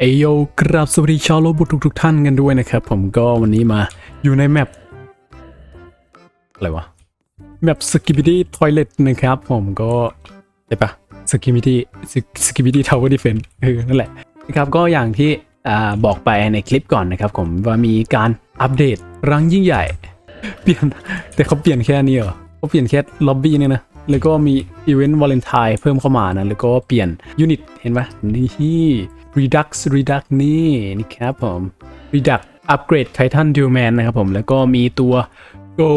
เอโยกราบสวัสดีชาวโลบุทุกทุกๆท่านกันด้วยนะครับ ผมก็วันนี้มาอยู่ในแมปอะไรวะ แมปสกิบิดี้ทอยเลตนะครับผมก็ใช่ปะสกิบิดี้สกิบิดี้ทาวเวอร์ดิเฟนเออนั่นแหละนะครับก็อย่างที่บอกไปในคลิปก่อนนะครับผมว่ามีการอัปเดตรังยิ่งใหญ่ เปลี่ยนแต่เขาเปลี่ยนแค่นี้เหรอเขาเปลี่ยนแค่ล็อบบี้เนี่ยนะแล้วก็มีอีเวนต์วาเลนไทน์เพิ่มเข้ามานะแล้วก็เปลี่ยนยูนิตเห็นปะนี่ Redux Redux นี่นี่ครับผม Redux อัปเกรดไททันดิวแมนนะครับผมแล้วก็มีตัว Go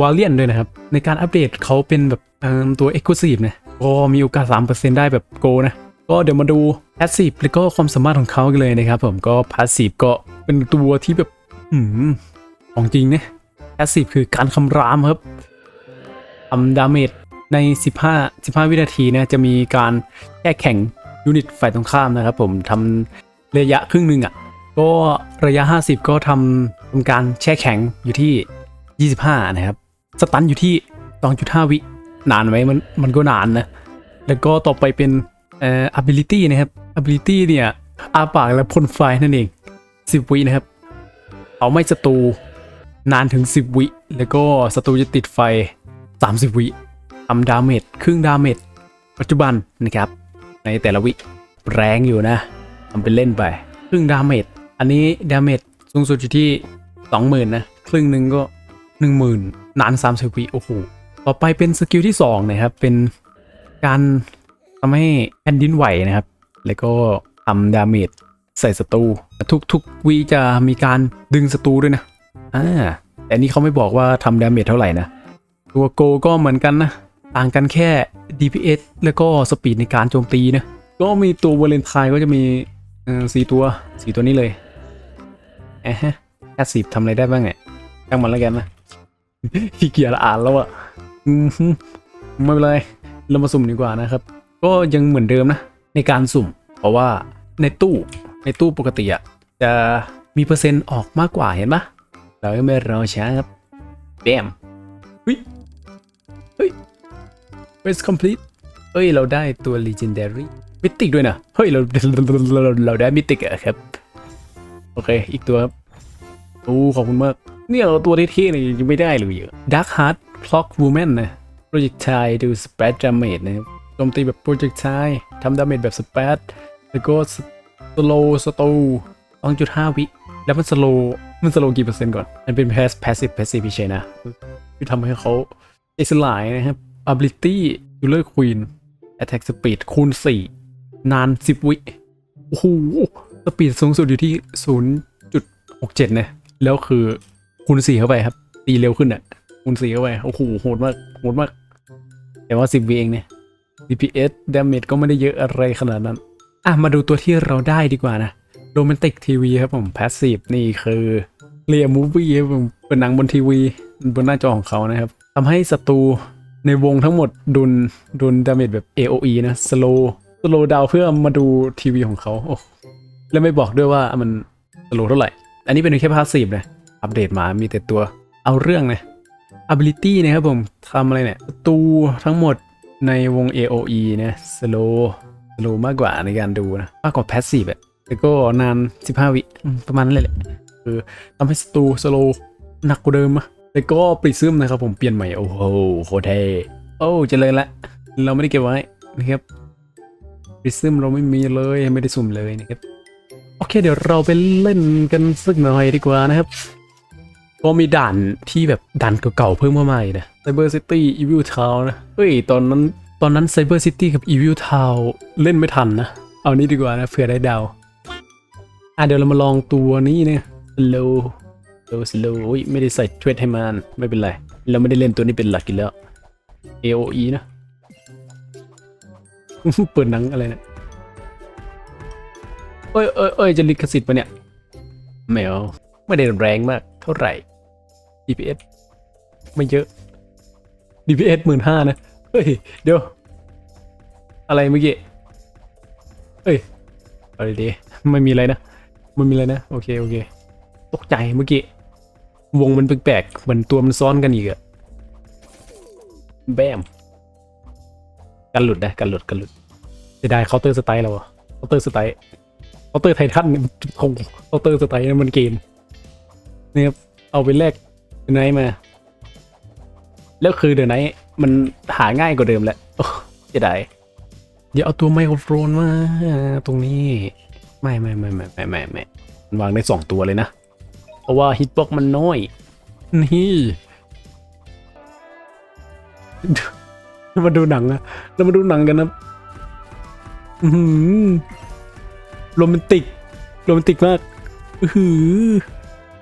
v a l i a n ด้วยนะครับ ในการอัปเดตเขาเป็นแบบเอิ่มตัว Exclusive นะก็มีโอกาส 3%ได้แบบ Go นะ ก็เดี๋ยวมาดู Passive แล้วก็ความสามารถของเขากันเลยนะครับผมก็ Passive ก็เป็นตัวที่แบบอืมของจริงนะ Passive คือการคำรามครับทำดาเมจใน 15 15 วินาทีนะจะมีการแก้แข่ง ยูนิตฝ่ายตรงข้ามนะครับผมทำระยะครึ่งหนึ่งอะ่ะก็ระยะ 50 ก็ทำทำการแช่แข็งอยู่ที่ 25 นะครับ สตันอยู่ที่ 2.5 วิ นานไหมมันมันก็นานนะ แล้วก็ต่อไปเป็นเอ่อ ability นะครับ ability เนี่ยอาปากและพ่นไฟนั่นเอง 10 วินะครับ เอาไม่ศัตรูนานถึง 10 วิ แล้วก็ศัตรูจะติดไฟ 30 วิทำดาเมจครึ่งดาเมจปัจจุบันนะครับ ในแต่ละวิแรงอยู่นะทำเป็นเล่นไป ครึ่งดาเมจอันนี้ดาเมจสูงสุดอยู่ที่ 20,000นะครึ่งหนึ่งก็ 10,000นาน30วิโอ้โหต่อไปเป็นสกิลที่2นะครับเป็นการทำให้แผ่นดินไหวนะครับ แล้วก็ทำดาเมจใส่ศัตรูทุกๆวิจะมีการดึงศัตรูด้วยนะอ่าแต่อันนี้เขาไม่บอกว่าทำดาเมจเท่าไหร่นะ ตัวโกก็เหมือนกันนะ ต่างกันแค่ DPS แล้วก็สปีดในการโจมตีนะก็มีตัววาเลนไทน์ก็จะมีอ่อสี่ตัวสี่ตัวนี้เลยแอะฮะแค่สิบทำอะไรได้บ้างเนี่ยช่างมันแล้วกันนะขี้เกียจอ่านแล้วอะไม่เป็นไร เรามาสุ่มดีกว่านะครับ ก็ยังเหมือนเดิมนะ ในการสุ่ม เพราะว่าในตู้ในตู้ปกติอะจะมีเปอร์เซ็นต์ออกมากกว่าเห็นปะเราไม่รอช้าครับแบมเฮ้ยเฮ้ย Quest complete เฮ้ย เราได้ตัว legendary mythic ด้วยนะ เฮ้ย เราเราเราเราได้ mythic อะครับ โอเค อีกตัวครับโอ้ขอบคุณมาก เนี่ยเราตัวเท่ๆเลยยังไม่ได้เลยเยอะ Dark Heart Clock Woman นะ Projectile ดู spread damage นะครับโจมตีแบบ projectile ทำ damage แบบ spread แล้วก็ slow slow 2.5 วิ แล้วมัน slow มัน slow กี่เปอร์เซ็นต์ก่อน มันเป็น pass passive passive พี่เชนะที่ทำให้เขาใจสลายนะครับ ability Killer Queen attack speed คูณ 4 นาน 10 วิ โอ้โห สปีดสูงสุดอยู่ที่ 0.67นะแล้วคือคูณ 4 เข้าไปครับ ตีเร็วขึ้นอะ คูณ 4 เข้าไป โอ้โห โหดมาก โหดมาก แต่ว่า 10 วิเองเนี่ย DPS damage ก็ไม่ได้เยอะอะไรขนาดนั้น อะ มาดูตัวที่เราได้ดีกว่านะ Romantic TV ครับผม Passive นี่คือเรียมูฟวี่ครับผมเป็นหนังบนทีวี บนหน้าจอของเขานะครับทำให้ศัตรู ในวงทั้งหมดดุนดุนดาเมจแบบ AOE นะสโลสโลดาวเพื่อมาดูทีวีของเขาโอ้แล้วไม่บอกด้วยว่ามันสโลเท่าไหร่ อันนี้เป็นแค่พาสซีฟนะอัปเดตมามีแต่ตัวเอาเรื่องนะ ability นะครับผมทำอะไรเนี่ยศัตรูทั้งหมดในวง AOE นะสโลสโลมากกว่าในการดูนะ มากกว่า passive อะแล้วก็นาน 15 วิประมาณนั้นเลยแหละคือทำให้ศัตรูสโลหนักกว่าเดิมอะ แล้วก็ปริซึมนะครับผมเปลี่ยนใหม่โอ้โหโคตรเท่โอ้เจริญละ เราไม่ได้เก็บไว้นะครับปริซึมเราไม่มีเลยไม่ได้สุ่มเลยนะครับโอเคเดี๋ยวเราไปเล่นกันสักหน่อยดีกว่านะครับ ก็มีด่านที่แบบด่านเก่าๆเพิ่มเข้ามาอีกนะ Cyber City Evil Town นะเฮ้ยตอนนั้นตอนนั้น Cyber City กับ Evil Town เล่นไม่ทันนะ เอานี้ดีกว่านะเผื่อได้ดาวอะเดี๋ยวเรามาลองตัวนี้เนี่ยฮัลโหล slow slow slow อุ้ยไม่ได้ใส่เทรดให้มันไม่เป็นไร เราไม่ได้เล่นตัวนี้เป็นหลักอยู่แล้ว AOE นะ เปิดหนังอะไรนี่ยเอ้ยเอ้ยเอ้ยจะลิขสิทธิ์ปะเนี่ยแมวไม่ได้แรงมากเท่าไหร่ DPS ไม่เยอะ DPS หมื่นห้านะ เฮ้ย เดี๋ยว อะไรเมื่อกี้ เฮ้ยเอาดี ไม่มีอะไรนะ ไมันมีอะไรนะ โอเค โอเค ตกใจเมื่อกี้ วงมันแปลกๆเหมือนตัวมันซ้อนกันอีกอะแบมกันหลุดนะกันหลุดกันหลุดจะได้เคาน์เตอร์สไตล์เราเคาน์เตอร์สไตล์เคาน์เตอร์ไททันเนี่ยคงเคาน์เตอร์สไตล์นั้นมันเกมเนี่ยครับเอาไปแลกเดอะไนมา แล้วคือเดอะไนมันหาง่ายกว่าเดิมแหละจะได้เดี๋ยวเอาตัวไมโครโฟนมา ตรงนี้ ไม่ไม่ไม่ไม่ไม่ไม่ไม่มันวางได้สองตัวเลยนะ เพราะว่าฮิตบ็อกมันน้อย นี่มาดูหนังอะเรามาดูหนังกันนะอือหือโรแมนติกโรแมนติกมากอือหือ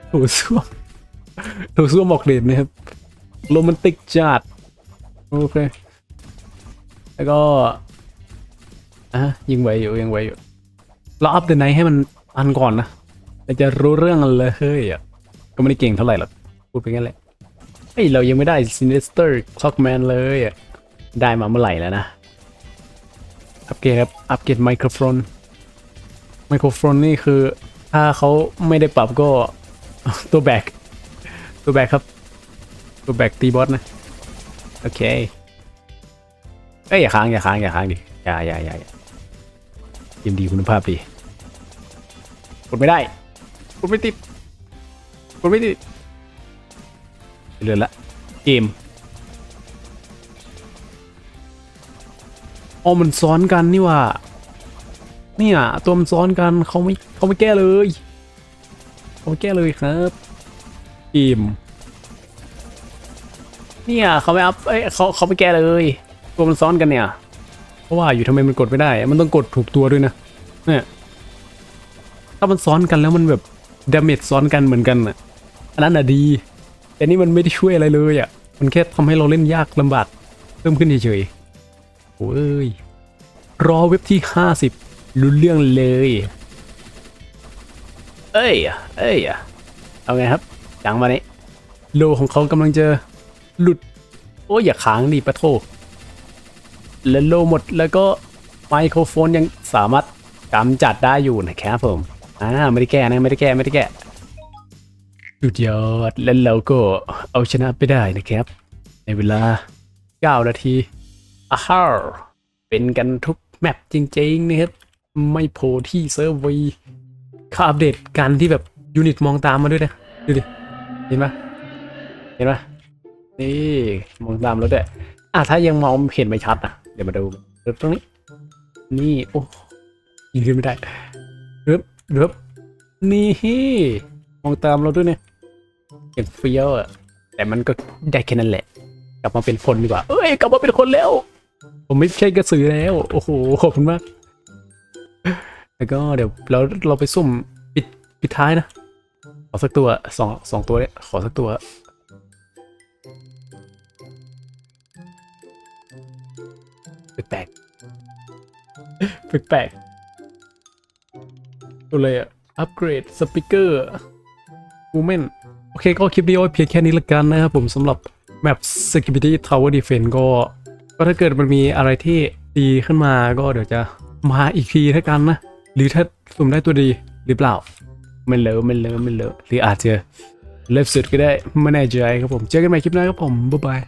โถส้วมโถส้วมออกเดทนะครับโรแมนติกจัดโอเค แล้วก็อะยิงไหวอยู่ยิงไหวอยู่ เราอัพเดนไนให้มันอันก่อนนะ เราจะรู้เรื่องเลยเฮ้ยอะก็ไม่ได้เก่งเท่าไหร่หรอกพูดไปงั้นแหละเฮ้ยเรายังไม่ได้ Sinister Clockman เลยอะได้มาเมื่อไหร่แล้วนะ อัปเกรดครับ อัปเกรดไมโครโฟนไมโครโฟนนี่คือถ้าเขาไม่ได้ปรับก็ตัวแบกตัวแบกครับ ตัวแบกตีบอสนะ โอเคเอ้ยอย่าค้างอย่าค้างอย่าค้างดิอย่าอย่าอย่าอย่าเกมดีคุณภาพดีกดไม่ได้ กดไม่ติดกดไม่ติดเรือนละเกมอ๋อมันซ้อนกันนี่ว่าเนี่ยตัวมันซ้อนกันเขาไม่เขาไม่แก้เลยเขาไม่แก้เลยครับเกมเนี่ยเขาไม่อัพเอ้ยเขาเขาไม่แก้เลย ตัวมันซ้อนกันเนี่ยเพราะว่าอยู่ทำไมมันกดไม่ได้ มันต้องกดถูกตัวด้วยนะเนี่ยถ้ามันซ้อนกันแล้วมันแบบ ดาเมจซ้อนกันเหมือนกันอะอันนั้นอะดี แต่นี่มันไม่ได้ช่วยอะไรเลยอะ มันแค่ทำให้เราเล่นยากลำบากเพิ่มขึ้นเฉยๆโอ้ย รอเว็บที่ 50รู้เรื่องเลย เอ้ย เอ้ย เอาไงครับจังมานี้โลของเขากำลังจะหลุด โอ้ยอย่าค้างดิปะโทแล้วโลหมดแล้วก็ไมโครโฟนยังสามารถกำจัดได้อยู่นะครับผม อ่าไม่ได้แก้นะไม่ได้แก้ไม่ได้แก้สุดยอดแล้วเราก็เอาชนะไปได้นะครับ ในเวลา 9 นาทีอ้าวเป็นกันทุกแมปจริงๆนะครับ ไม่โผล่ที่เซิร์ฟวีเขาอัปเดตการที่แบบยูนิตมองตามมาด้วยนะ ดูดิ เห็นปะเห็นปะนี่ มองตามแล้วด้วยอะถ้ายังมองเห็นไม่ชัดนะเดี๋ยวมาดูรถตรงนี้ นี่ โอ้ยิงขึ้นไม่ได้เริ่ มเริ่มนี่มองตามเราด้วยเนี่ยอย่งเฟี้ยวอะแต่มันก็ได้แค่นั้นแหละ กลับมาเป็นคนดีกว่า เอ้ย กลับมาเป็นคนแล้ว ผมไม่ใช่กระสือแล้ว โอ้โห ขอบคุณมาก แล้วก็เดี๋ยวเราเราไปซุ่มปิดปิดท้ายนะ ขอสักตัวสองสองตัวเนี่ยขอสักตัวแปลกแปลก ตัวเลยอะอัปเกรดสปีกเกอร์มูเมนโอเคก็คลิปนี้เอาเพียงแค่นี้ละกันนะครับผมสำหรับแมป Security Tower Defense ก็ ก็ถ้าเกิดมันมีอะไรที่ดีขึ้นมาก็เดี๋ยวจะมาอีกทีถ้ากันนะ หรือถ้าสุ่มได้ตัวดีหรือเปล่า ไม่เลอะไม่เลอะไม่เลอะหรืออาจจะเล็บสุดก็ได้ไม่แน่ใจครับผม เจอกันใหม่คลิปหน้าครับผม บ๊ายบาย